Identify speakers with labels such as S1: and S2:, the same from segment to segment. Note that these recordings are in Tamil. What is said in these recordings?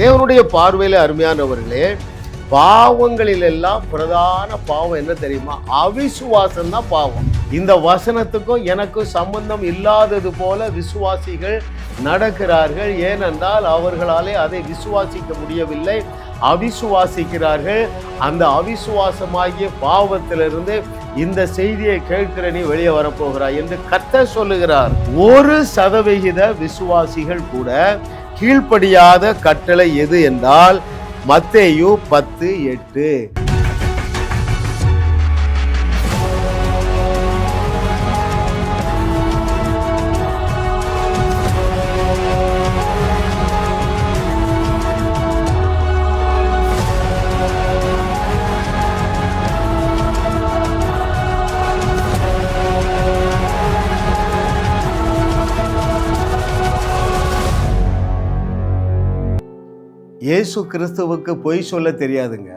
S1: தேவனுடைய பார்வையில் அருமையானவர்களே பாவங்களில் எல்லாம் பிரதான பாவம் என்ன தெரியுமா? அவிசுவாசம் தான் பாவம். இந்த வசனத்துக்கும் எனக்கும் சம்பந்தம் இல்லாதது போல விசுவாசிகள் நடக்கிறார்கள். ஏனென்றால் அவர்களாலே அதை விசுவாசிக்க முடியவில்லை. அவிசுவாசிக்கிறார்கள். அந்த அவிசுவாசமாகிய பாவத்திலிருந்து இந்த செய்தியை கேட்கிற நீ வெளியே வரப்போகிறாய் என்று கத்த சொல்லுகிறார். ஒரு சதவிகித விசுவாசிகள் கூட கீழ்ப்படியாத கட்டளை எது என்றால் மத்தேயு பத்து எட்டு. இயேசு கிறிஸ்துவுக்கு பொய் சொல்ல தெரியாதுங்க.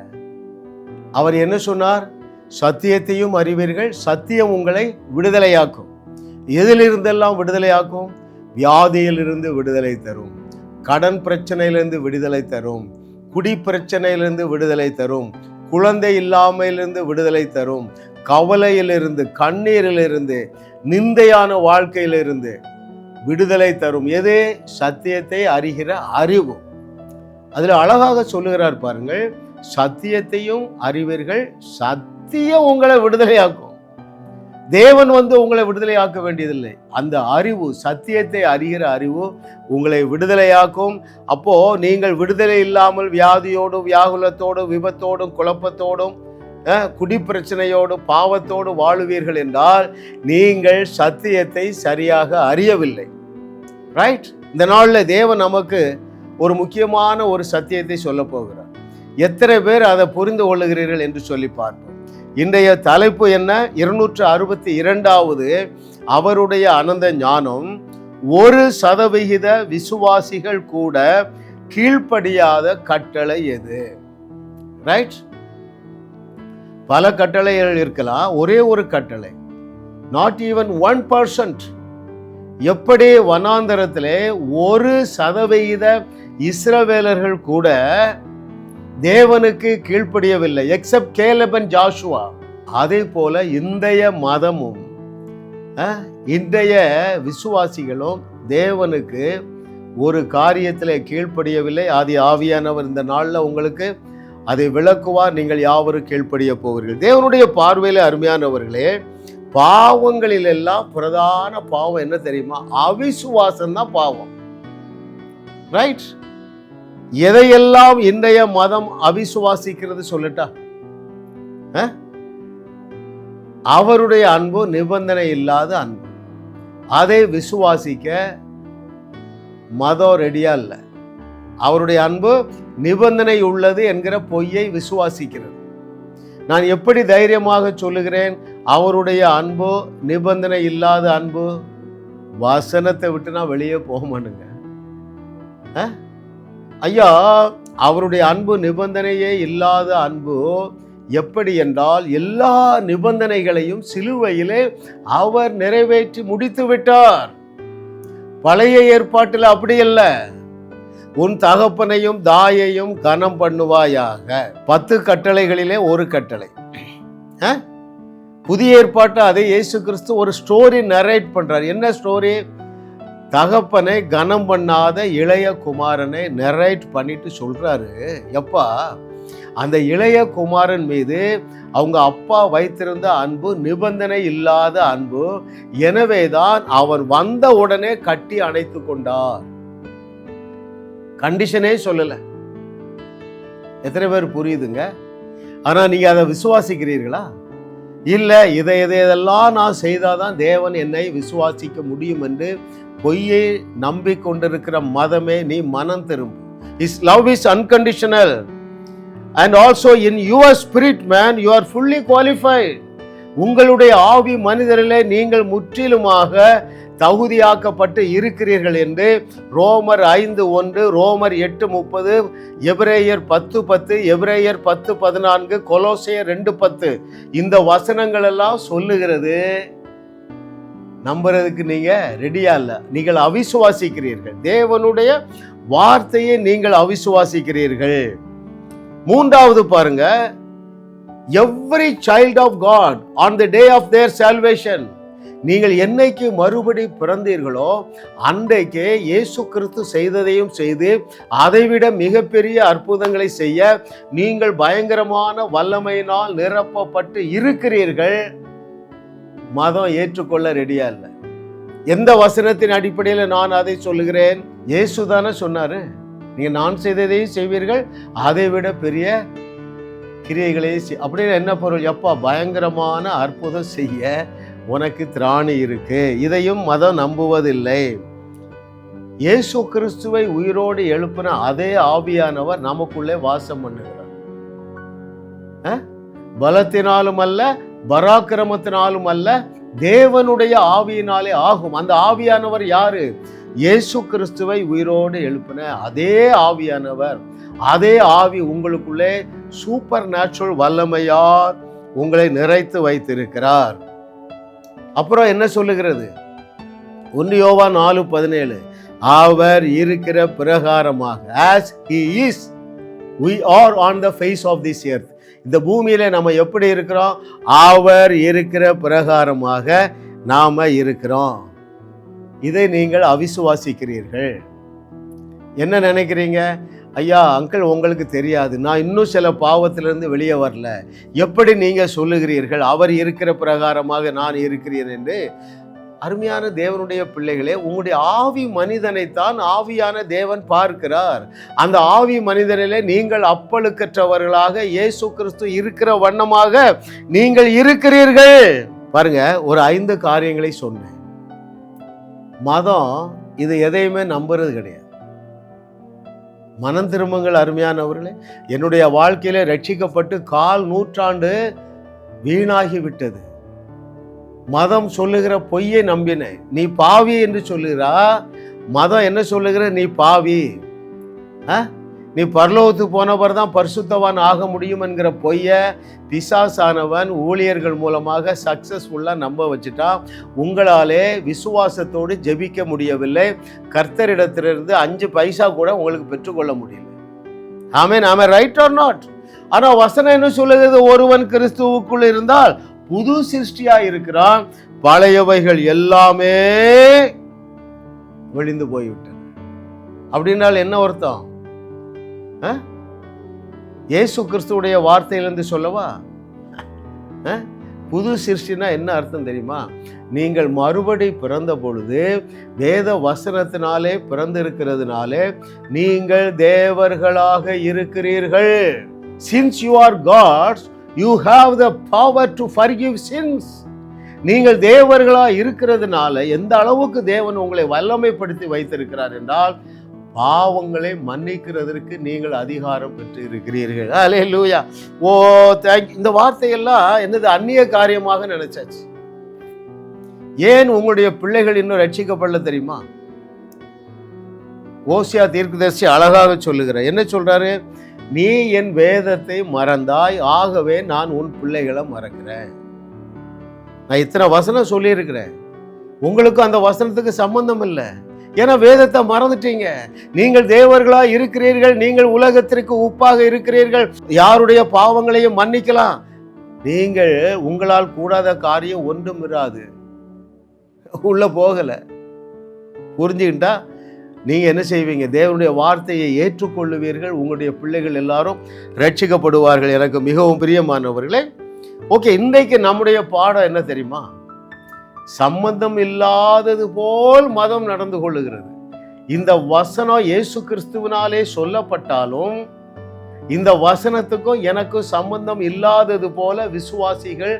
S1: அவர் என்ன சொன்னார்? சத்தியத்தையும் அறிவீர்கள் சத்தியம் உங்களை விடுதலையாக்கும். எதிலிருந்தெல்லாம் விடுதலையாக்கும்? வியாதியிலிருந்து விடுதலை தரும். கடன் பிரச்சனையிலிருந்து விடுதலை தரும். குடி பிரச்சனையிலிருந்து விடுதலை தரும். குழந்தை இல்லாமையிலிருந்து விடுதலை தரும். கவலையிலிருந்து கண்ணீரிலிருந்து நிந்தையான வாழ்க்கையிலிருந்து விடுதலை தரும். எது? சத்தியத்தை அறிகிற அறிவு. அதில் அழகாக சொல்லுகிறார் பாருங்கள் சத்தியத்தையும் அறிவீர்கள் சத்தியம் உங்களை விடுதலையாக்கும். தேவன் வந்து உங்களை விடுதலையாக்க வேண்டியதில்லை. அந்த அறிவு சத்தியத்தை அறிகிற அறிவு உங்களை விடுதலையாக்கும். அப்போ நீங்கள் விடுதலை இல்லாமல் வியாதியோடும் வியாகுலத்தோடும் விபத்தோடும் குழப்பத்தோடும் குடி குடிப்பிரச்சனையோடும் பாவத்தோடு வாழுவீர்கள் என்றால் நீங்கள் சத்தியத்தை சரியாக அறியவில்லை. ரைட் இந்த நாளில் தேவன் நமக்கு ஒரு முக்கியமான ஒரு சத்தியத்தை சொல்ல போகிறார். எத்தனை பேர் அதை புரிந்து கொள்ளுகிறீர்கள் என்று சொல்லி பார்ப்போம். இன்றைய தலைப்பு என்ன? இருநூற்று அறுபத்தி இரண்டாவது அவருடைய அனந்த ஞானம் ஒரு சதவிகித விசுவாசிகள் கூட கீழ்ப்படியாத கட்டளை எது? ரைட் பல கட்டளைகள் இருக்கலாம் ஒரே ஒரு கட்டளை. நாட் ஈவன் ஒன் பர்சன்ட் எப்படி வனாந்தரத்திலே ஒரு சதவிகித இஸ்ரவேலர்கள் கூட தேவனுக்கு கீழ்ப்படியவில்லை எக்ஸப்ட் கேலபன் ஜாஷுவா அதே போல இன்றைய மதமும் இன்றைய விசுவாசிகளும் தேவனுக்கு ஒரு காரியத்தில் கீழ்ப்படியவில்லை. ஆதி ஆவியானவர் இந்த நாளில் உங்களுக்கு அதை விளக்குவார் நீங்கள் யாவரும் கீழ்ப்படிய போவீர்கள். தேவனுடைய பார்வையில் அருமையானவர்களே பாவங்களில் எல்லாம் பிரதான பாவம் என்ன தெரியுமா? அவிசுவாசம் தான் பாவம். ரைட் எதையெல்லாம் இன்றைய மதம் அவிசுவாசிக்கிறது சொல்லட்டா? அவருடைய அன்பு நிபந்தனை இல்லாத அன்பு. அதை விசுவாசிக்க மதம் ரெடியா இல்லை. அவருடைய அன்பு நிபந்தனை உள்ளது என்கிற பொய்யை விசுவாசிக்கிறது. நான் எப்படி தைரியமாக சொல்லுகிறேன்? அவருடைய அன்பு நிபந்தனை இல்லாத அன்பு. வசனத்தை விட்டு நான் வெளியே போக மாட்டேங்க. ஐயா அவருடைய அன்பு நிபந்தனையே இல்லாத அன்பு எப்படி என்றால் எல்லா நிபந்தனைகளையும் சிலுவையிலே அவர் நிறைவேற்றி முடித்து விட்டார். பழைய ஏற்பாட்டில் அப்படி இல்லை உன் தகப்பனையும் தாயையும் கனம் பண்ணுவாயாக. பத்து கட்டளைகளிலே ஒரு கட்டளை. புதிய ஏற்பாட்டு அதை இயேசு கிறிஸ்து ஒரு ஸ்டோரி நரேட் பண்றார். என்ன ஸ்டோரி? தகப்பனை கனம் பண்ணாத இளைய குமாரனை நரேட் பண்ணிட்டு சொல்றாரு. எப்பா? அந்த இளைய குமாரன் மீது அவங்க அப்பா வைத்திருந்த அன்பு நிபந்தனை இல்லாத அன்பு எனவேதான் அவர் வந்த உடனே கட்டி அணைத்து கொண்டார். கண்டிஷனே சொல்லல. எத்தனை பேர் புரியுதுங்க? ஆனா நீங்க அதை விசுவாசிக்கிறீர்களா? இல்லை இதை இதை இதெல்லாம் நான் செய்தாதான் தேவன் என்னை விசுவாசிக்க முடியும் என்று பொய்யை நம்பிக்கொண்டிருக்கிற மதமே நீ மனம் திரும்பு. Is love is unconditional and also in your spirit man you are fully qualified உங்களுடைய ஆவி மனிதரிலே நீங்கள் முற்றிலுமாக தகுதியாக்கப்பட்டு இருக்கிறீர்கள் என்று ரோமர் ஐந்து ஒன்று ரோமர் எட்டு முப்பது எவ்ரேயர் பத்து பத்து எவ்ரேயர் பத்து பதினான்கு கொலோசையர் ரெண்டு பத்து. இந்த வசனங்கள் எல்லாம் சொல்லுகிறது நம்புறதுக்கு நீங்க ரெடியா இல்லை. நீங்கள் அவிசுவாசிக்கிறீர்கள். தேவனுடைய வார்த்தையை நீங்கள் அவிசுவாசிக்கிறீர்கள். மூன்றாவது பாருங்க. Every child of God on the day of their salvation நீங்கள் என்னைக்கு மறுபடி பிறந்தீர்களோ அன்றைக்கே இயேசு கிறிஸ்து செய்ததையும் செய்து அதைவிட மிகப்பெரிய அற்புதங்களை செய்ய நீங்கள் பயங்கரமான வல்லமையினால் நிரப்பப்பட்டு இருக்கிறீர்கள். மதம் ஏற்றுக்கொள்ள ரெடியா இல்லை. எந்த வசனத்தின் அடிப்படையில் நான் அதை சொல்லுகிறேன்? இயேசு தானே சொன்னாரு. நீங்க நான் செய்ததையும் செய்வீர்கள் அதை விட பெரிய கிரியைகளே செய் அப்படின்னு என்ன பொருள்? எப்பா பயங்கரமான அற்புதம் செய்ய உனக்கு திராணி இருக்கு. இதையும் மதம் நம்புவதில்லை. இயேசு கிறிஸ்துவை உயிரோடு எழுப்பின அதே ஆவியானவர் நமக்குள்ளே வாசம் பண்ணுகிறார். பலத்தினாலும் அல்ல பராக்கிரமத்தினாலும் அல்ல தேவனுடைய ஆவியினாலே ஆகும். அந்த ஆவியானவர் யாரு? இயேசு கிறிஸ்துவை உயிரோடு எழுப்பின அதே ஆவியானவர். அதே ஆவி உங்களுக்குள்ளே சூப்பர் நேச்சுரல் வல்லமையார் உங்களை நிறைத்து வைத்திருக்கிறார். அப்புறம் என்ன சொல்லுகிறது? ஒன்று யோவா நாலு பதினேழு அவர் இருக்கிற பிரகாரமாக as he is we are on the face of this earth இந்த பூமியில் நம்ம எப்படி இருக்கிறோம்? அவர் இருக்கிற பிரகாரமாக நாம் இருக்கிறோம். இதை நீங்கள் அவிசுவாசிக்கிறீர்கள். என்ன நினைக்கிறீங்க? ஐயா அங்கிள் உங்களுக்கு தெரியாது. நான் இன்னும் சில பாவத்திலிருந்து வெளியே வரல. எப்படி நீங்கள் சொல்லுகிறீர்கள்? அவர் இருக்கிற பிரகாரமாக நான் இருக்கிறேன் என்று அருமையான தேவனுடைய பிள்ளைகளே உங்களுடைய ஆவி மனிதனைத்தான் ஆவியான தேவன் பார்க்கிறார். அந்த ஆவி மனிதனிலே நீங்கள் அப்பழுக்கற்றவர்களாக இயேசு கிறிஸ்து இருக்கிற வண்ணமாக நீங்கள் இருக்கிறீர்கள். பாருங்க ஒரு ஐந்து காரியங்களை சொன்னேன். மதம் இது எதையுமே நம்புறது கிடையாது. மனம் திரும்பங்கள் அருமையானவர்களே. என்னுடைய வாழ்க்கையில ரட்சிக்கப்பட்டு கால் நூற்றாண்டு வீணாகி விட்டது மதம் சொல்லுகிற பொய்யை நம்பினேன் நீ பாவி என்று சொல்லுகிறா? மதம் என்ன சொல்லுகிற? நீ பாவி. ஆ? நீ பரலோகத்துக்கு போனவர் தான் பரிசுத்தவான் ஆக முடியும் என்கிற பொய்யை பிசாசானவன் ஊழியர்கள் மூலமாக சக்சஸ்ஃபுல்லாக நம்ப வச்சுட்டான். உங்களாலே விசுவாசத்தோடு ஜெபிக்க முடியவில்லை. கர்த்தரிடத்திலிருந்து அஞ்சு பைசா கூட உங்களுக்கு பெற்றுக்கொள்ள முடியல. ஆமே நாம ரைட் ஆர் நாட் ஆனால் வசனம் என்ன சொல்லுகிறது? ஒருவன் கிறிஸ்துவுக்குள் இருந்தால் புது சிருஷ்டியா இருக்கிறான் பழையவைகள் எல்லாமே விழிந்து போய்விட்டன. அப்படின்னால் என்ன அர்த்தம்? ஆ? கிறிஸ்துடைய வார்த்தையிலிருந்து சொல்லவா? ஆ? புது சிருஷ்டினா என்ன அர்த்தம் தெரியுமா? நீங்கள் மறுபடி பிறந்த பொழுது வேத வசனத்தினாலே பிறந்திருக்கிறதுனாலே நீங்கள் தேவர்களாக இருக்கிறீர்கள். Since you are gods you have the power to forgive sins நீங்கள் தேவர்களாக இருக்கிறதுனால எந்த அளவுக்கு தேவன் உங்களை வல்லமைப்படுத்தி வைத்திருக்கிறார் என்றால் பாவங்களை மன்னிக்கிறதற்கு நீங்கள் அதிகாரம் பெற்று இருக்கிறீர்கள் அலே லூயா ஓ தேங்க் இந்த வார்த்தையெல்லாம் என்னது அந்நிய காரியமாக நினைச்சாச்சு. ஏன் உங்களுடைய பிள்ளைகள் இன்னும் ரட்சிக்கப்படல தெரியுமா? ஓசியா தீர்க்கதரிசி அழகாக சொல்லுகிறார். என்ன சொல்றாரு? நீ என் வேதத்தை மறந்தாய் ஆகவே நான் உன் பிள்ளைகளை மறக்கிறேன். நான் இத்தனை வசனம் சொல்லியிருக்கிறேன். உங்களுக்கும் அந்த வசனத்துக்கு சம்பந்தம் இல்லை. ஏன்னா வேதத்தை மறந்துட்டீங்க. நீங்கள் தேவர்களா இருக்கிறீர்கள் நீங்கள் உலகத்திற்கு உப்பாக இருக்கிறீர்கள். யாருடைய பாவங்களையும் மன்னிக்கலாம். நீங்கள் உங்களால் கூடாத காரியம் ஒன்றும் இராது. உள்ள போகலை. புரிஞ்சுக்கிட்டா? நீங்கள் என்ன செய்வீங்க? தேவனுடைய வார்த்தையை ஏற்றுக்கொள்ளுவீர்கள். உங்களுடைய பிள்ளைகள் எல்லாரும் ரட்சிக்கப்படுவார்கள் எனக்கு மிகவும் பிரியமானவர்களே ஓகே இன்றைக்கு நம்முடைய பாடம் என்ன தெரியுமா? சம்பந்தம் இல்லாதது போல் மதம் நடந்து கொள்ளுகிறது. இந்த வசனம் இயேசு கிறிஸ்துவினாலே சொல்லப்பட்டாலும் இந்த வசனத்துக்கும் எனக்கும் சம்பந்தம் இல்லாதது போல விசுவாசிகள்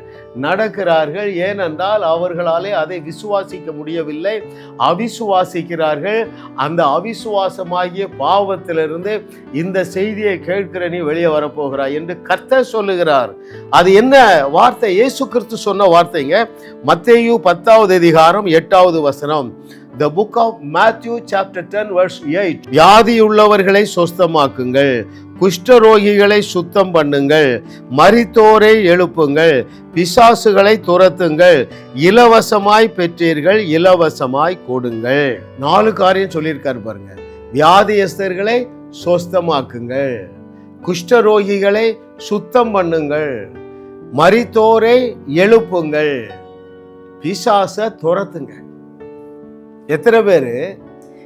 S1: நடக்கிறார்கள். ஏனென்றால் அவர்களாலே அதை விசுவாசிக்க முடியவில்லை. அவிசுவாசிக்கிறார்கள். அந்த அவிசுவாசமாகிய பாவத்திலிருந்து இந்த செய்தியை கேட்கிற நீ வெளியே வரப்போகிறாய் என்று கர்த்தர் சொல்லுகிறார். அது என்ன வார்த்தை? இயேசு கிறிஸ்து சொன்ன வார்த்தைங்க. மத்தேயு பத்தாவது அதிகாரம் எட்டாவது வசனம். The book of Matthew chapter ten verse eight வியாதியுள்ளவர்களை சொஸ்தமாக்குங்கள். குஷ்டரோகிகளை சுத்தம் பண்ணுங்கள் மரித்தோரை எழுப்புங்கள் பிசாசுகளை துரத்துங்கள் இலவசமாய் பெற்றீர்கள் இலவசமாய் கொடுங்கள். நாலு காரியம் சொல்லியிருக்காரு பாருங்க. வியாதியஸ்தர்களை சொஸ்தமாக்குங்கள். குஷ்டரோகிகளை சுத்தம் பண்ணுங்கள். மரித்தோரை எழுப்புங்கள். பிசாச துரத்துங்க எத்தனை பேர்?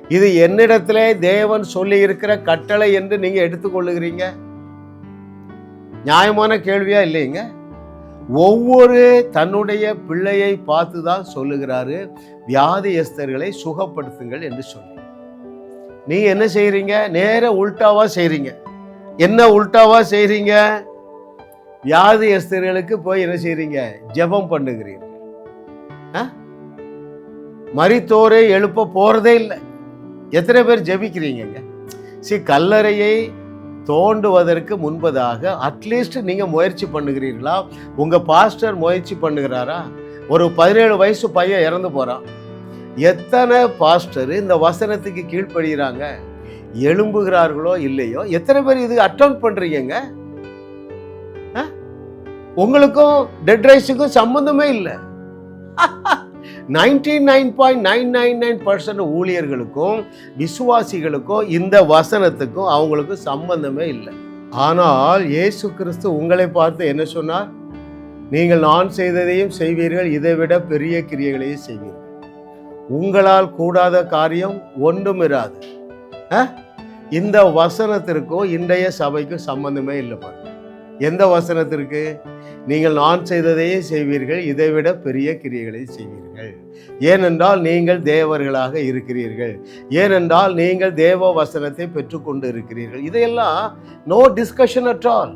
S1: இது என்னிடத்திலே தேவன் சொல்லி இருக்கிற கட்டளை என்று நீங்க எடுத்துக்கொள்ளுகிறீங்க? நியாயமான கேள்வியா இல்லைங்க? ஒவ்வொரு தன்னுடைய பிள்ளையை பார்த்து தான் சொல்லுகிறாரு. வியாதியஸ்தர்களை சுகப்படுத்துங்கள் என்று சொல்லி. நீ என்ன செய்கிறீங்க நேர உல்டாவா செய்கிறீங்க என்ன உல்டாவா செய்கிறீங்க வியாதியஸ்தர்களுக்கு போய் என்ன செய்கிறீங்க ஜெபம் பண்ணுகிறீர்கள். ஆ? மரித்தோரை எழுப்ப போறதே இல்லை. எத்தனை பேர் ஜெபிக்கிறீங்கங்க? சி கல்லறையை தோண்டுவதற்கு முன்பதாக அட்லீஸ்ட் நீங்கள் முயற்சி பண்ணுகிறீர்களா? உங்கள் பாஸ்டர் முயற்சி பண்ணுகிறாரா? ஒரு பதினேழு வயசு பையன் இறந்து போகிறான் எத்தனை பாஸ்டர் இந்த வசனத்துக்கு கீழ்ப்படுகிறாங்க? எழும்புகிறார்களோ இல்லையோ? எத்தனை பேர் இது அட்டம் பண்ணுறீங்க ஆ? உங்களுக்கும் டெட் ரைஸுக்கும் சம்மந்தமே இல்லை. Ninety nine point nine nine nine percent ஊழியர்களுக்கும் விசுவாசிகளுக்கும் இந்த வசனத்துக்கும் அவங்களுக்கும் சம்பந்தமே இல்லை. ஆனால் இயேசு கிறிஸ்து உங்களை பார்த்து என்ன சொன்னார்? நீங்கள் நான் செய்ததையும் செய்வீர்கள் இதை விட பெரிய கிரியைகளையும் செய்வீர்கள். உங்களால் கூடாத காரியம் ஒன்றும் இராது இந்த வசனத்திற்கும் இன்றைய சபைக்கும் சம்பந்தமே இல்லை பாருங்க எந்த வசனத்திற்கு? நீங்கள் நான் செய்ததையே செய்வீர்கள் இதைவிட பெரிய கிரியைகளை செய்வீர்கள். ஏனென்றால் நீங்கள் தேவர்களாக இருக்கிறீர்கள். ஏனென்றால் நீங்கள் தேவ வசனத்தை பெற்றுக்கொண்டு இருக்கிறீர்கள். இதையெல்லாம் நோ டிஸ்கஷன் அட் ஆல்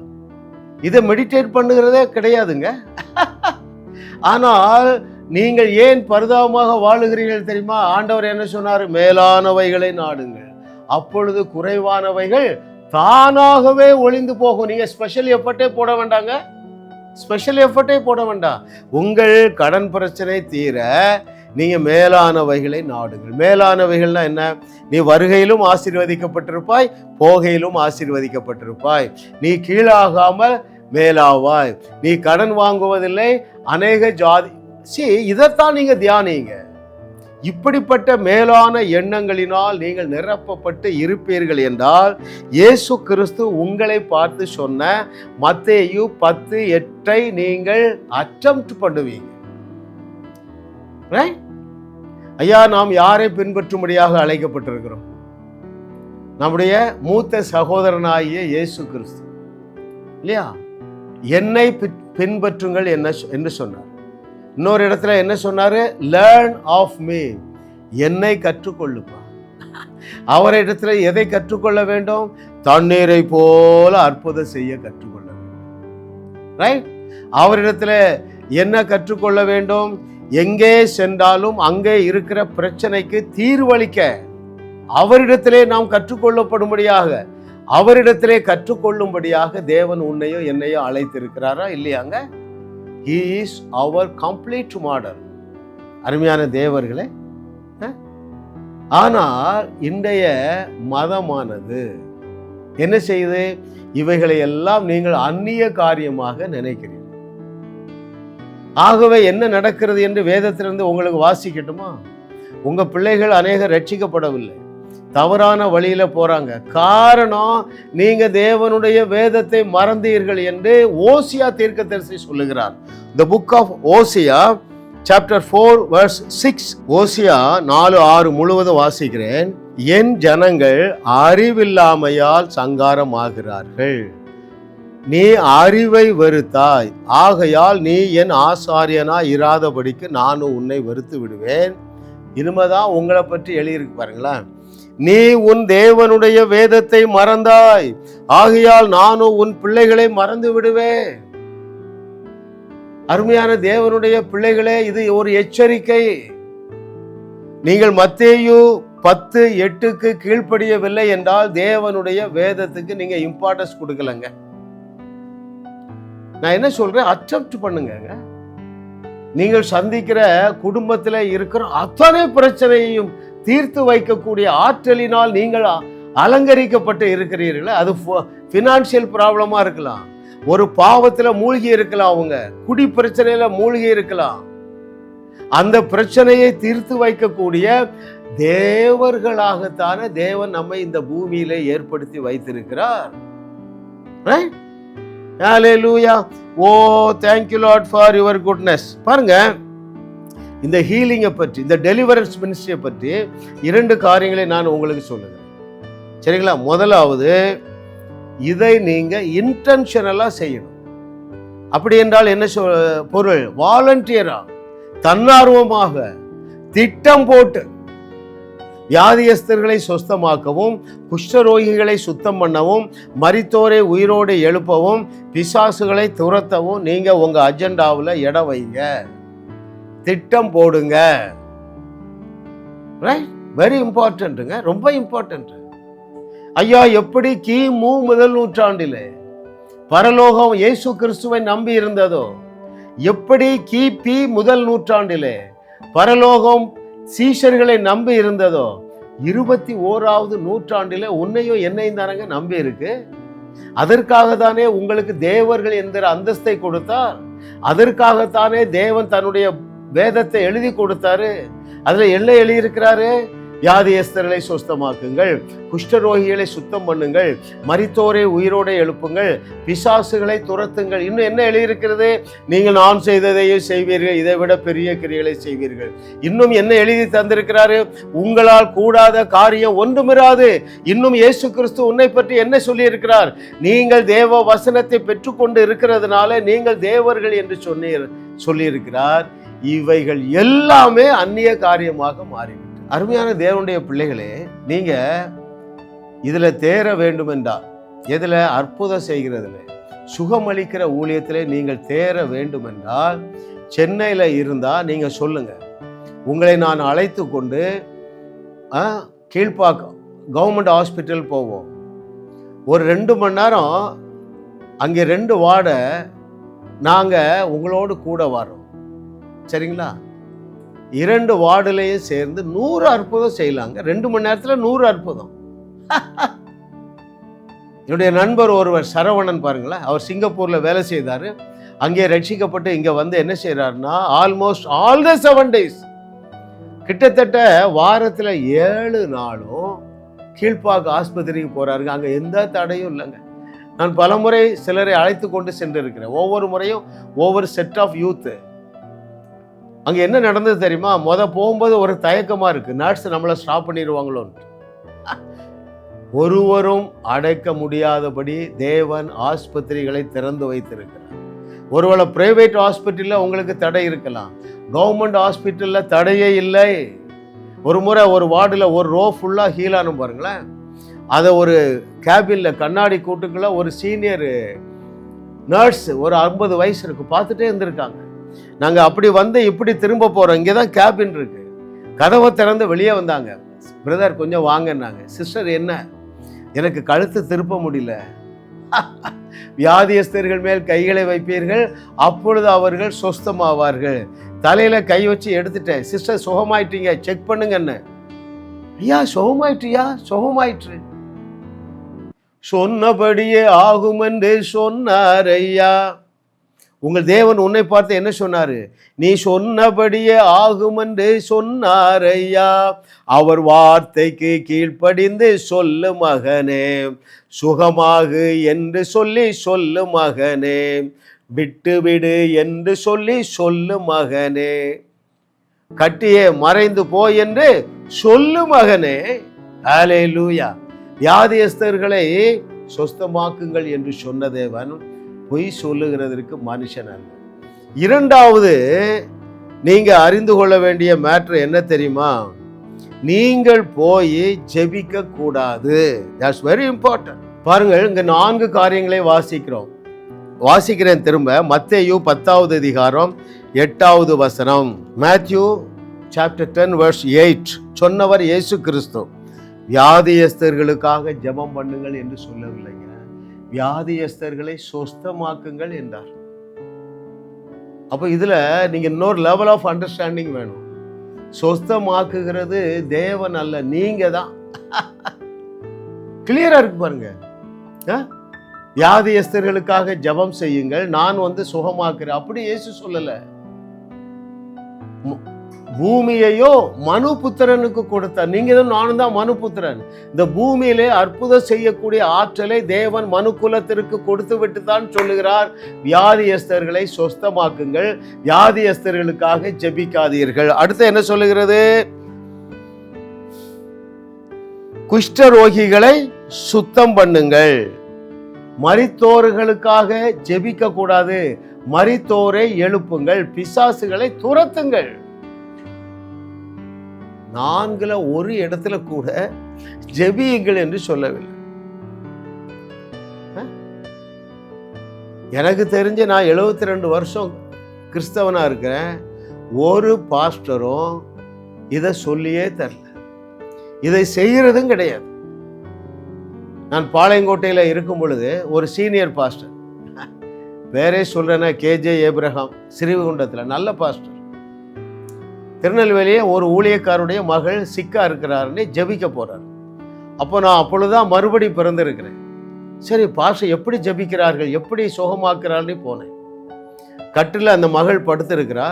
S1: இதை மெடிடேட் பண்ணுகிறதே கிடையாதுங்க. ஆனால் நீங்கள் ஏன் பரிதாபமாக வாழுகிறீர்கள் தெரியுமா? ஆண்டவர் என்ன சொன்னார்? மேலானவைகளை நாடுங்கள். அப்பொழுது குறைவானவைகள் தானாகவே ஒளிந்து போகும். நீங்க ஸ்பெஷல் எஃபர்ட்டே போட வேண்டாங்க. ஸ்பெஷல் எஃபர்ட்டே போட வேண்டாம். உங்கள் கடன் பிரச்சனை தீர நீங்க மேலானவைகளை நாடுங்கள். மேலானவைகள்னா என்ன? நீ வருகையிலும் ஆசீர்வதிக்கப்பட்டிருப்பாய் போகையிலும் ஆசீர்வதிக்கப்பட்டிருப்பாய். நீ கீழாகாமல் மேலாவாய். நீ கடன் வாங்குவதில்லை அநேக ஜாதி சி இதைத்தான் நீங்க தியானிங்க. இப்படிப்பட்ட மேலான எண்ணங்களினால் நீங்கள் நிரப்பப்பட்டு இருப்பீர்கள் என்றால் இயேசு கிறிஸ்து உங்களை பார்த்து சொன்ன மத்தேயு பத்து எட்டை நீங்கள் அச்சம் பண்ணுவீங்க. ஐயா நாம் யாரை பின்பற்றும்படியாக அழைக்கப்பட்டிருக்கிறோம்? நம்முடைய மூத்த சகோதரனாகிய இயேசு கிறிஸ்து. இல்லையா? என்னை பின்பற்றுங்கள் என்ன சொ- என்று சொன்னார். இன்னொரு இடத்துல என்ன சொன்னாரு? லேர்ன் ஆஃப் மீ என்னை கற்றுக்கொள்ளுப்பா. அவரிடத்துல எதை கற்றுக்கொள்ள வேண்டும்? தண்ணீரை போல அற்புதம் செய்ய கற்றுக்கொள்ள வேண்டும். ரைட் அவரிடத்துல என்ன கற்றுக்கொள்ள வேண்டும்? எங்கே சென்றாலும் அங்கே இருக்கிற பிரச்சனைக்கு தீர்வளிக்க. அவரிடத்திலே நாம் கற்றுக்கொள்ளப்படும்படியாக அவரிடத்திலே கற்றுக்கொள்ளும்படியாக தேவன் உன்னையோ என்னையோ அழைத்திருக்கிறாரா இல்லையாங்க? ஹீ இஸ் அவர் கம்ப்ளீட் மாடல் அருமையான தேவர்களே ஆனால் இன்றைய மதமானது என்ன செய்யுது? இவைகளை எல்லாம் நீங்கள் அந்நிய காரியமாக நினைக்கிறீர்கள். ஆகவே என்ன நடக்கிறது என்று வேதத்திலிருந்து உங்களுக்கு வாசிக்கட்டுமா? உங்கள் பிள்ளைகள் அநேகர் ரட்சிக்கப்படவில்லை. தவறான வழியில் போகிறாங்க காரணம் நீங்கள் தேவனுடைய வேதத்தை மறந்தீர்கள் என்று ஓசியா தீர்க்கதரிசி சொல்லுகிறார். The book of Hosea chapter four verse six Hosea நாலு ஆறு முழுவதும் வாசிக்கிறேன். என் ஜனங்கள் அறிவில்லாமையால் சங்காரமாகிறார்கள். நீ அறிவை வெறுத்தாய். ஆகையால் நீ என் ஆசாரியனா இராதபடிக்கு நானும் உன்னை வெறுத்து விடுவேன். இனிமேதான் உங்களை பற்றி எழுதியிருக்கு பாருங்களேன். நீ உன் தேவனுடைய வேதத்தை மறந்தாய். ஆகையால் நானும் உன் பிள்ளைகளை மறந்து விடுவேன். அருமையான தேவனுடைய பிள்ளைகளே இது ஒரு எச்சரிக்கை. நீங்கள் மத்தேயு பத்து எட்டுக்கு கீழ்ப்படியவில்லை என்றால் தேவனுடைய வேதத்துக்கு நீங்க இம்பார்ட்டன்ஸ் கொடுக்கலங்க. நான் என்ன சொல்றேன்? அக்செப்ட் பண்ணுங்க நீங்கள் சந்திக்கிற குடும்பத்தில் இருக்கிற அத்தனை பிரச்சனையையும் தீர்த்து வைக்கக்கூடிய ஆற்றலினால் நீங்கள் அலங்கரிக்கப்பட்டு இருக்கிறீர்கள் அது ஃபினான்ஷியல் ப்ராப்ளமா இருக்கலாம். ஒரு பாவத்தில் மூழ்கி இருக்கலாம் அவங்க. குடி பிரச்சனையில மூழ்கி இருக்கலாம். அந்த பிரச்சனையை தீர்த்து வைக்கக்கூடிய தேவர்களாகத்தான தேவன் நம்மை இந்த பூமியில ஏற்படுத்தி வைத்திருக்கிறார். Right? Oh thank you lot for your goodness பாருங்க. இந்த ஹீலிங்கை பற்றி இந்த டெலிவரன்ஸ் மினிஸ்ட்ரியை பற்றி இரண்டு காரியங்களை நான் உங்களுக்கு சொல்லுகிறேன். சரிங்களா? முதலாவது இதை நீங்கள் இன்டென்ஷனலாக செய்யணும். அப்படி என்றால் என்ன சொல் பொருள்? வாலண்டியராக தன்னார்வமாக திட்டம் போட்டு வியாதியஸ்தர்களை சொஸ்தமாக்கவும் குஷ்டரோகிகளை சுத்தம் பண்ணவும் மரித்தோரை உயிரோடு எழுப்பவும் பிசாசுகளை துரத்தவும் நீங்கள் உங்கள் அஜெண்டாவில் இடம் வைங்க. திட்டம் போடுங்க. ரைட் வெரி இம்பார்ட்டன்ட்டுங்க ரொம்ப இம்பார்ட்டன்ட் ஐயா எப்படி கிமு முதல் நூற்றாண்டில் பரலோகம் இயேசு கிறிஸ்துவை நம்பி இருந்ததோ எப்படி கிபி முதல் நூற்றாண்டிலே பரலோகம் சீஷர்களை நம்பி இருந்ததோ இருபத்தி ஓராவது நூற்றாண்டில் உன்னையும் என்னையும் தானங்க நம்பி இருக்கு. அதற்காக தானே உங்களுக்கு தேவர்கள் என்கிற அந்தஸ்தை கொடுத்தார். அதற்காகத்தானே தேவன் தன்னுடைய வேதத்தை எழுதி கொடுத்தாரு. அதுல என்ன எழுதியிருக்கிறாரு? வியாதியஸ்தர்களை சுத்தமாக்குங்கள் குஷ்டரோகிகளை சுத்தம் பண்ணுங்கள் மரித்தோரை உயிரோடு எழுப்புங்கள் பிசாசுகளை துரத்துங்கள். இன்னும் என்ன எழுதியிருக்கிறது? நீங்கள் நான் செய்ததையும் செய்வீர்கள் இதை விட பெரிய கிரியைகளை செய்வீர்கள். இன்னும் என்ன எழுதி தந்திருக்கிறாரு? உங்களால் கூடாத காரியம் ஒன்றுமிராது. இன்னும் இயேசு கிறிஸ்து உன்னை பற்றி என்ன சொல்லியிருக்கிறார்? நீங்கள் தேவ வசனத்தை பெற்றுக்கொண்டு இருக்கிறதுனால நீங்கள் தேவர்கள் என்று சொன்னீர் சொல்லியிருக்கிறார். இவைகள் எல்லாமே அந்நிய காரியமாக மாறிவிட்டு அருமையான தேவனுடைய பிள்ளைகளே நீங்க இதுல தேர வேண்டும் என்றால் எதுல அற்புதம் செய்கிறதுல சுகமளிக்கிற ஊழியத்திலே நீங்கள் தேர வேண்டும் என்றால் சென்னையில் இருந்தால் நீங்கள் சொல்லுங்கள் உங்களை நான் அழைத்து கொண்டு கீழ்ப்பாக்கம் கவர்மெண்ட் ஹாஸ்பிட்டல் போவோம். ஒரு ரெண்டு மணி நேரம் அங்கே ரெண்டு வார்டை நாங்கள் உங்களோடு கூட வரோம் சரிங்களா? இரண்டு வார்டுலையும் சேர்ந்து நூறு அற்புதம் செய்யலாங்க. ரெண்டு மணி நேரத்தில் நூறு அற்புதம். என்னுடைய நண்பர் ஒருவர் சரவணன் பாருங்களேன் அவர் சிங்கப்பூரில் வேலை செய்தார். அங்கே ரட்சிக்கப்பட்டு இங்கே வந்து என்ன செய்கிறாருன்னா almost all the seven days கிட்டத்தட்ட வாரத்தில் ஏழு நாளும் கீழ்ப்பாக்கு ஆஸ்பத்திரிக்கு போகிறாருங்க அங்கே எந்த தடையும் இல்லைங்க. நான் பலமுறை சிலரை அழைத்து கொண்டு சென்றிருக்கிறேன். ஒவ்வொரு முறையும் ஒவ்வொரு செட் ஆஃப் யூத்து அங்கே என்ன நடந்தது தெரியுமா? முத போகும்போது ஒரு தயக்கமாக இருக்குது நர்ஸ் நம்மளை ஸ்டாப் பண்ணிடுவாங்களோன்ட்டு ஒருவரும் அடைக்க முடியாதபடி தேவன் ஆஸ்பத்திரிகளை திறந்து வைத்திருக்கிறார். ஒருவேளை பிரைவேட் ஹாஸ்பிட்டலில் உங்களுக்கு தடை இருக்கலாம். கவர்மெண்ட் ஹாஸ்பிட்டலில் தடையே இல்லை. ஒரு முறை ஒரு வார்டில் ஒரு ரோ ஃபுல்லாக ஹீலானு பாருங்களேன். அதை ஒரு கேபினில் கண்ணாடி கூட்டுக்குள்ள ஒரு சீனியர் நர்ஸ் ஒரு ஐம்பது வயசு இருக்கு. பார்த்துட்டே இருந்திருக்காங்க. நாங்கள் அப்படி வந்து இப்படி திரும்ப போகிறோம் இங்கே தான் கேபின் இருக்கு. கதவை திறந்து வெளியே வந்தாங்க. பிரதர் கொஞ்சம் வாங்கன்னாங்க. சிஸ்டர் என்ன? எனக்கு கழுத்து திருப்ப முடியல. வியாதியஸ்தர்கள் மேல் கைகளை வைப்பீர்கள். அப்பொழுது அவர்கள் சொஸ்தமாவார்கள். தலையில கை வச்சு எடுத்துட்டேன். சிஸ்டர் சுகமாயிட்டீங்க. செக் பண்ணுங்கன்னு. ஐயா சுகமாயிட்டியா? சுகமாயிற்று. சொன்னபடியே ஆகும் என்று சொன்னார் ஐயா. உங்கள் தேவன் உன்னை பார்த்து என்ன சொன்னார்? நீ சொன்னபடியே ஆகும் என்று சொன்னார் ஐயா அவர் வார்த்தைக்கு கீழ்ப்படிந்து சொல்லு மகனே. சுகமாகு என்று சொல்லி சொல்லு மகனே. விட்டுவிடு என்று சொல்லி சொல்லு மகனே. கட்டியே மறைந்து போ என்று சொல்லு மகனே. அலே லூயா வியாதியஸ்தர்களை சொஸ்தமாக்குங்கள் என்று சொன்ன தேவன். பொய் சொல்லுகிறதற்கு மனுஷன் அல்ல. இரண்டாவது நீங்க அறிந்து கொள்ள வேண்டிய மேட்ரு என்ன தெரியுமா? நீங்கள் போய் ஜெபிக்க கூடாது. தட்ஸ் வெரி இம்பார்ட்டன்ட் பாருங்கள் இங்க நான்கு காரியங்களை வாசிக்கிறோம். வாசிக்கிறேன் திரும்ப. மத்தேயு பத்தாவது அதிகாரம் எட்டாவது வசனம். Matthew chapter ten verse eight சொன்னவர் இயேசு கிறிஸ்து. வியாதியஸ்தர்களுக்காக ஜெபம் பண்ணுங்கள் என்று சொல்லவில்லை. வியாதியஸ்தர்களை சொஸ்தமாக்குங்கள் என்றார். அப்போ இதில் நீங்கள் இன்னொரு லெவல் ஆஃப் அண்டர்ஸ்டாண்டிங் வேணும். சொஸ்தமாக்குகிறது தேவன் அல்ல நீங்கள் தான். கிளியராக இருக்கு பாருங்க. ஆ? வியாதியஸ்தர்களுக்காக ஜெபம் செய்யுங்கள் நான் வந்து சுகமாக்குறேன். அப்படி ஏசு சொல்லலை. மு- பூமியையோ மனு புத்திரனுக்கு கொடுத்தார் நீங்க தான் நானும் தான் மனு புத்திரன் இந்த பூமியிலே அற்புதம் செய்யக்கூடிய ஆற்றலை தேவன் மனு குலத்திற்கு கொடுத்து விட்டு தான் சொல்லுகிறார். வியாதியஸ்தர்களை சொஸ்தமாக்குங்கள். வியாதியஸ்தர்களுக்காக ஜெபிக்காதீர்கள். அடுத்து என்ன சொல்லுகிறது? குஷ்டரோகிகளை சுத்தம் பண்ணுங்கள். மரித்தோர்களுக்காக ஜெபிக்க கூடாது மரித்தோரை எழுப்புங்கள். பிசாசுகளை துரத்துங்கள். நான்கில் ஒரு இடத்துல கூட ஜெபியுங்கள் என்று சொல்லவில்லை. எனக்கு தெரிஞ்சு நான் 72 ரெண்டு வருஷம் கிறிஸ்தவனாக இருக்கிறேன். ஒரு பாஸ்டரும் இதை சொல்லியே தரல. இதை செய்கிறதும் கிடையாது. நான் பாளையங்கோட்டையில் இருக்கும் பொழுது ஒரு சீனியர் பாஸ்டர். பேரே சொல்கிறேன்னா கேஜே ஏப்ரஹாம் ஸ்ரீவைகுண்டத்தில் நல்ல பாஸ்டர். திருநெல்வேலியே ஒரு ஊழியக்காருடைய மகள் சிக்கா இருக்கிறாருன்னு ஜபிக்க போறார். அப்போ நான் அப்பொழுதுதான் மறுபடி பிறந்திருக்கிறேன். சரி பாஸ்டர் எப்படி ஜெபிக்கிறார்கள் எப்படி சுகமாக்குறாள்னு போனேன். கட்டில் அந்த மகள் படுத்திருக்கிறா.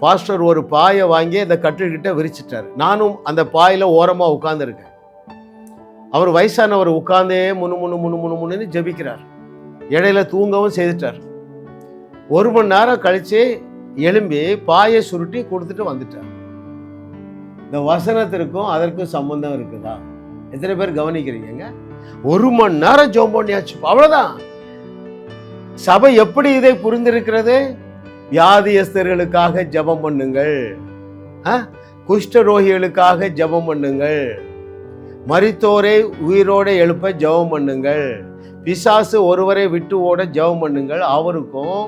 S1: பாஸ்டர் ஒரு பாயை வாங்கி அந்த கட்டில்கிட்ட விரிச்சிட்டார். நானும் அந்த பாயில் ஓரமாக உட்கார்ந்துருக்கேன். அவர் வயசானவர் உட்கார்ந்தே முணு முணு முணு முணு முணுன்னு ஜெபிக்கிறார். இடையில தூங்கவும் செய்துட்டார். ஒரு மணி நேரம் கழித்து எழும்பி பாயை சுருட்டி கொடுத்துட்டு வந்துட்டார் இந்த வசனத்திற்கும் அதற்கும் சம்பந்தம் இருக்குதா? எத்தனை பேர் கவனிக்கிறீங்க ஒரு மணி நேரம் ஜோம் பண்ணியாச்சு. அவ்வளவுதான். சபை எப்படி இதை புரிந்திருக்கிறது? வியாதியஸ்தர்களுக்காக ஜெபம் பண்ணுங்கள். குஷ்டரோகிகளுக்காக ஜெபம் பண்ணுங்கள். மரித்தோரை உயிரோட எழுப்ப ஜெபம் பண்ணுங்கள். பிசாசு ஒருவரை விட்டு ஓட ஜெபம் பண்ணுங்கள். அவருக்கும்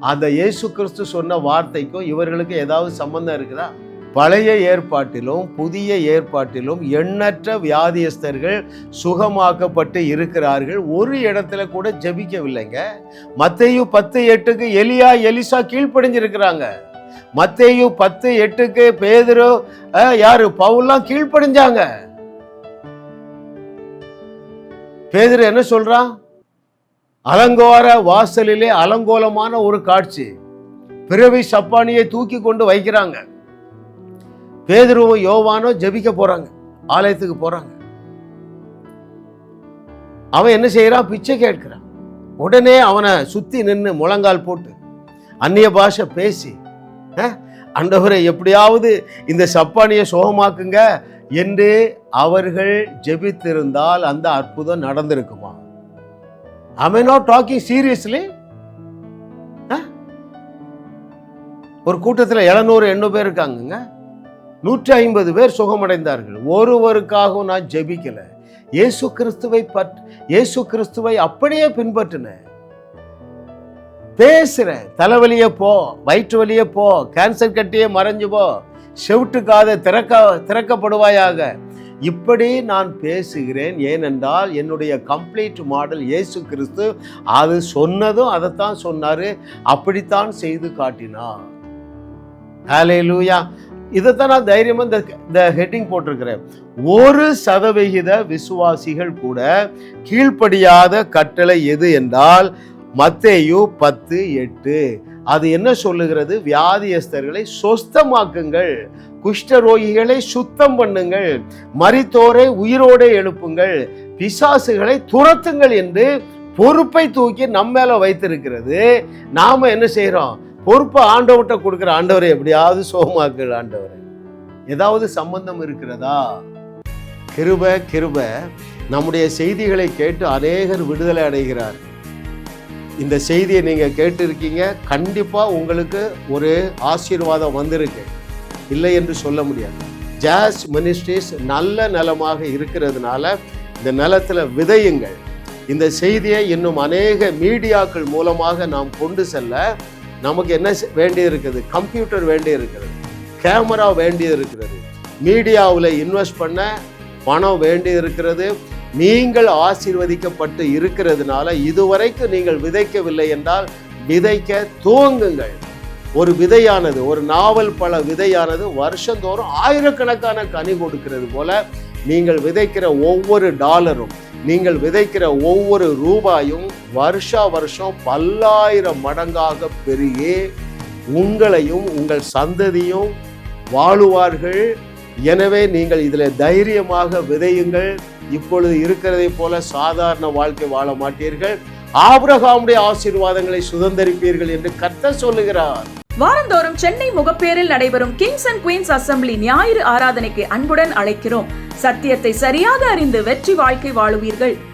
S1: அந்த இயேசு கிறிஸ்து சொன்ன வார்த்தைக்கும் இவர்களுக்கு ஏதாவது சம்பந்தம் இருக்குதா? பழைய ஏற்பாட்டிலும் புதிய ஏற்பாட்டிலும் எண்ணற்ற வியாதியஸ்தர்கள் சுகமாக்கப்பட்டு இருக்கிறார்கள். ஒரு இடத்துல கூட ஜெபிக்கவில்லைங்க. மத்தேயு பத்து எட்டுக்கு எலியா எலிசா கீழ்ப்படிஞ்சிருக்கிறாங்க. மத்தேயு பத்து எட்டுக்கு பேதரோ யாரு? பவுல்லாம் கீழ்ப்படிஞ்சாங்க. பேதுரு என்ன சொல்றான்? அலங்கோர வாசலிலே அலங்கோலமான ஒரு காட்சி. பிறவி சப்பானியை தூக்கி கொண்டு வைக்கிறாங்க. பேதுருவும் யோவானோ ஜெபிக்க போறாங்க. ஆலயத்துக்கு போறாங்க. அவன் என்ன செய்யறான்? பிச்சை கேட்கிறான். உடனே அவனை சுத்தி நின்று முழங்கால் போட்டு அந்நிய பாஷை பேசி அண்டவரை எப்படியாவது இந்த சப்பானியை சுகமாக்குங்க. என்று அவர்கள் ஜெபித்திருந்தால் அந்த அற்புதம் நடந்திருக்குமா? ஐ நோ டாக்கிங் சீரியஸ்லி ஒரு கூட்டத்தில் எழுநூறு எண்ணூறு பேர் இருக்காங்கங்க. நூற்றி ஐம்பது பேர் சுகமடைந்தார்கள். ஒருவருக்காகவும் நான் ஜெபிக்கல. இயேசு கிறிஸ்துவை பற் இயேசு கிறிஸ்துவை அப்படியே பின்பற்றினேன் பேசுறேன் தலைவலியே போ வயிற்று வலியே போ கேன்சர் கட்டியே மறைஞ்சு போ செவிட்டு காதை திறக்க திறக்கப்படுவாயாக. இப்படி நான் பேசுகிறேன். ஏனென்றால் என்னுடைய கம்ப்ளீட் மாடல் இயேசு கிறிஸ்து அது சொன்னதும் அதைத்தான் சொன்னாரு. அப்படித்தான் செய்து காட்டினார். ஹalleluya இதைத்தான் நான் தைரியமாக இந்த இந்த ஹெட்டிங் போட்டிருக்கிறேன். ஒரு சதவிகித விசுவாசிகள் கூட கீழ்ப்படியாத கட்டளை எது என்றால் மத்தேயு பத்து எட்டு. அது என்ன சொல்லுகிறது? வியாதியஸ்தர்களை சொஸ்தமாக்குங்கள். குஷ்டரோகிகளை சுத்தம் பண்ணுங்கள். மரித்தோரை உயிரோடு எழுப்புங்கள். பிசாசுகளை துரத்துங்கள் என்று பொறுப்பை தூக்கி நம்ம மேல வைத்திருக்கிறது. நாம என்ன செய்கிறோம் பொறுப்பை ஆண்டவர்கிட்ட கொடுக்குற ஆண்டவரை எப்படியாவது சோகமாக்குற ஆண்டவரை. ஏதாவது சம்பந்தம் இருக்கிறதா? கிருப கிருப. நம்முடைய செய்திகளை கேட்டு அநேகர் விடுதலை அடைகிறார். இந்த செய்தியை நீங்கள் கேட்டிருக்கீங்க. கண்டிப்பாக உங்களுக்கு ஒரு ஆசீர்வாதம் வந்திருக்கு. இல்லை என்று சொல்ல முடியாது. ஜாஸ் மினிஸ்ட்ரிஸ் நல்ல நிலமாக இருக்கிறதுனால இந்த நிலத்தில் விதையுங்கள். இந்த செய்தியை இன்னும் அநேக மீடியாக்கள் மூலமாக நாம் கொண்டு செல்ல நமக்கு என்ன செ- வேண்டி இருக்குது கம்ப்யூட்டர் வேண்டி இருக்கிறது கேமரா வேண்டி இருக்கிறது மீடியாவில் இன்வெஸ்ட் பண்ண பணம் வேண்டி இருக்கிறது நீங்கள் ஆசீர்வதிக்கப்பட்டு இருக்கிறதுனால இதுவரைக்கும் நீங்கள் விதைக்கவில்லை என்றால் விதைக்க துவங்குங்கள். ஒரு விதையானது ஒரு நாவல் பல விதையானது வருஷந்தோறும் ஆயிரக்கணக்கான கனி கொடுக்கிறது போல நீங்கள் விதைக்கிற ஒவ்வொரு டாலரும் நீங்கள் விதைக்கிற ஒவ்வொரு ரூபாயும் வருஷா வருஷம் பல்லாயிரம் மடங்காக பெருகி உங்களையும் உங்கள் சந்ததியும் வாழுவார்கள். எனவே நீங்கள் இதில் தைரியமாக விதையுங்கள். இப்பொழுது இருக்கிறதை போல சாதாரண வாழ்க்கை வாழ மாட்டீர்கள். ஆபிரகாமுடைய ஆசீர்வாதங்களை சுதந்தரிப்பீர்கள் என்று கர்த்தர் சொல்லுகிறார்.
S2: வாரந்தோறும் சென்னை முகப்பேரில் நடைபெறும் கிங்ஸ் அண்ட் குயின்ஸ் அசெம்பிளி ஞாயிறு ஆராதனைக்கு அன்புடன் அழைக்கிறோம். சத்தியத்தை சரியாக அறிந்து வெற்றி வாழ்க்கை வாழுவீர்கள்.